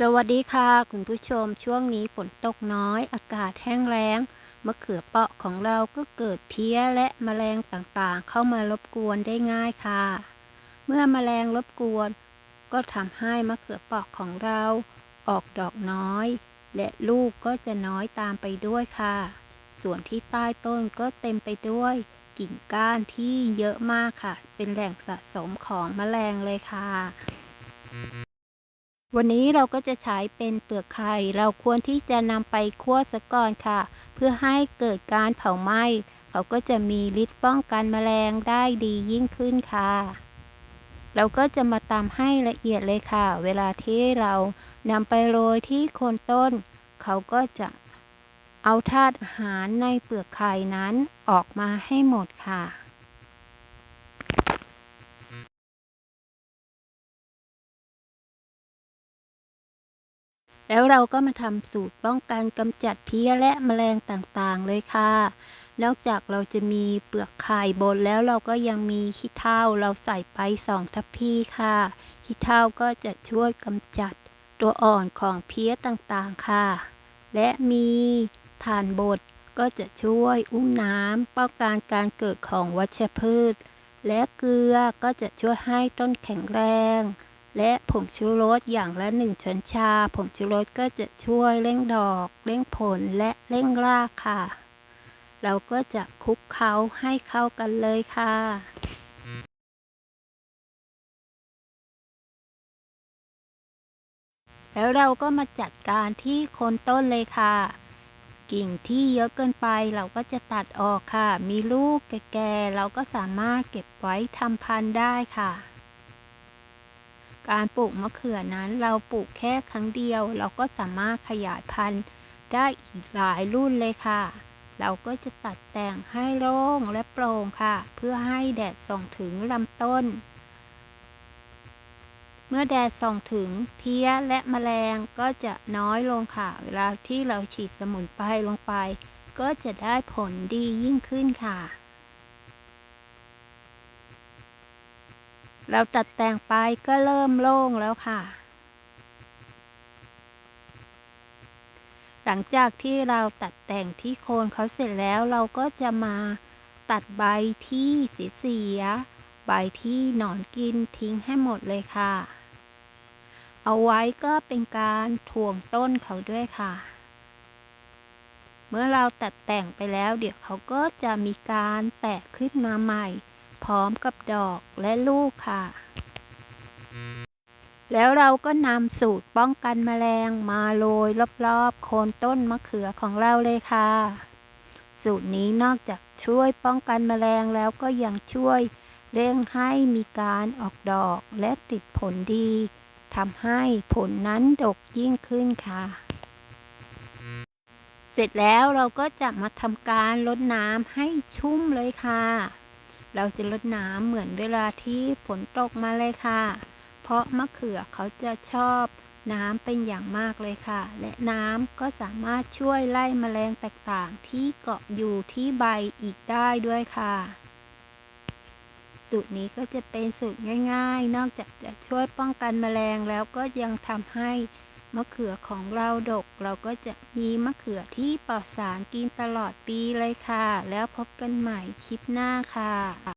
สวัสดีค่ะ คุณผู้ชมช่วงนี้ฝนตกน้อย อากาศแห้งแล้งมะเขือเปราะของเราก็เกิดเพี้ยและแมลงต่างๆ เข้ามารบกวนได้ง่ายค่ะ เมื่อแมลงรบกวน ก็ทำให้มะเขือเปราะของเรา ออกดอกน้อย และลูกก็จะน้อยตามไปด้วยค่ะ ส่วนที่ใต้ต้นก็เต็มไปด้วย กิ่งก้านที่เยอะมากค่ะ เป็นแหล่งสะสมของแมลงเลยค่ะ วันนี้เราก็จะใช้เป็นเปลือกไข่ เราควรที่จะนำไปคั่วซะก่อนค่ะ เพื่อให้เกิดการเผาไหม้เขาก็จะมีฤทธิ์ป้องกันแมลงได้ดียิ่งขึ้นค่ะ เราก็จะมาตำให้ละเอียดเลยค่ะ เวลาที่เรานำไปโรยที่โคนต้น เขาก็จะเอาธาตุอาหารในเปลือกไข่นั้นออกมาให้หมดค่ะ แล้วเราก็มาทำสูตรป้องกันกำจัดเพี้ยและแมลงต่างๆเลยค่ะ นอกจากเราจะมีเปลือกไข่บนแล้วเราก็ยังมีขี้เถ้าเราใส่ไปสองทัพพีค่ะขี้เถ้าก็จะช่วยกำจัดตัวอ่อนของเพี้ยต่างๆค่ะ และมีถ่านบดก็จะช่วยอุ้มน้ำป้องกันการเกิดของวัชพืช และเกลือก็จะช่วยให้ต้นแข็งแรง และผงชูรสอย่างละหนึ่งช้อนชา ผงชูรสก็จะช่วยเร่งดอก เร่งผลและเร่งรากค่ะ เราก็จะคลุกเคล้าให้เข้ากันเลยค่ะแล้วเราก็มาจัดการที่โคนต้นเลยค่ะ กิ่งที่เยอะเกินไปเราก็จะตัดออกค่ะ มีลูกแก่ๆเราก็สามารถเก็บไว้ทำพันธุ์ได้ค่ะ การปลูกมะเขือนั้นเราปลูกแค่ครั้งเดียว เราก็สามารถขยายพันธุ์ได้อีกหลายรุ่นเลยค่ะ เราก็จะตัดแต่งให้โล่งและโปร่งค่ะ เพื่อให้แดดส่องถึงลำต้น เมื่อแดดส่องถึงเพี้ยและแมลงก็จะน้อยลงค่ะ เวลาที่เราฉีดสมุนไพรลงไป ก็จะได้ผลดียิ่งขึ้นค่ะ เราจัดแต่งไปก็เริ่มโล่งแล้วค่ะ หลังจากที่เราตัดแต่งที่โคนเขาเสร็จแล้วเราก็จะมาตัดใบที่เสีย ใบที่หนอนกินทิ้งให้หมดเลยค่ะ เอาไว้ก็เป็นการถ่วงต้นเขาด้วยค่ะ เมื่อเราตัดแต่งไปแล้ว เดี๋ยวเขาก็จะมีการแตกขึ้นมาใหม่ พร้อมกับดอกและลูกค่ะ แล้วเราก็นำสูตรป้องกันแมลงมาโรยรอบๆ โคนต้นมะเขือของเราเลยค่ะ สูตรนี้นอกจากช่วยป้องกันแมลงแล้วก็ยังช่วยเร่งให้มีการออกดอกและติดผลดีทำให้ผลนั้นดกยิ่งขึ้นค่ะ เสร็จแล้วเราก็จะมาทำการลดน้ำให้ชุ่มเลยค่ะ เราจะลดน้ำเหมือนเวลาที่ฝนตกมาเลยค่ะ เพราะมะเขือเขาจะชอบน้ำเป็นอย่างมากเลยค่ะ และน้ำก็สามารถช่วยไล่แมลงต่างๆ ที่เกาะอยู่ที่ใบอีกได้ด้วยค่ะ สูตรนี้ก็จะเป็นสูตรง่าย ๆ นอกจากจะช่วยป้องกันแมลงแล้วก็ยังทำให้ มะเขือของเราดก เราก็จะมีมะเขือที่ปลอดสารกินตลอดปีเลยค่ะ แล้วพบกันใหม่คลิปหน้าค่ะ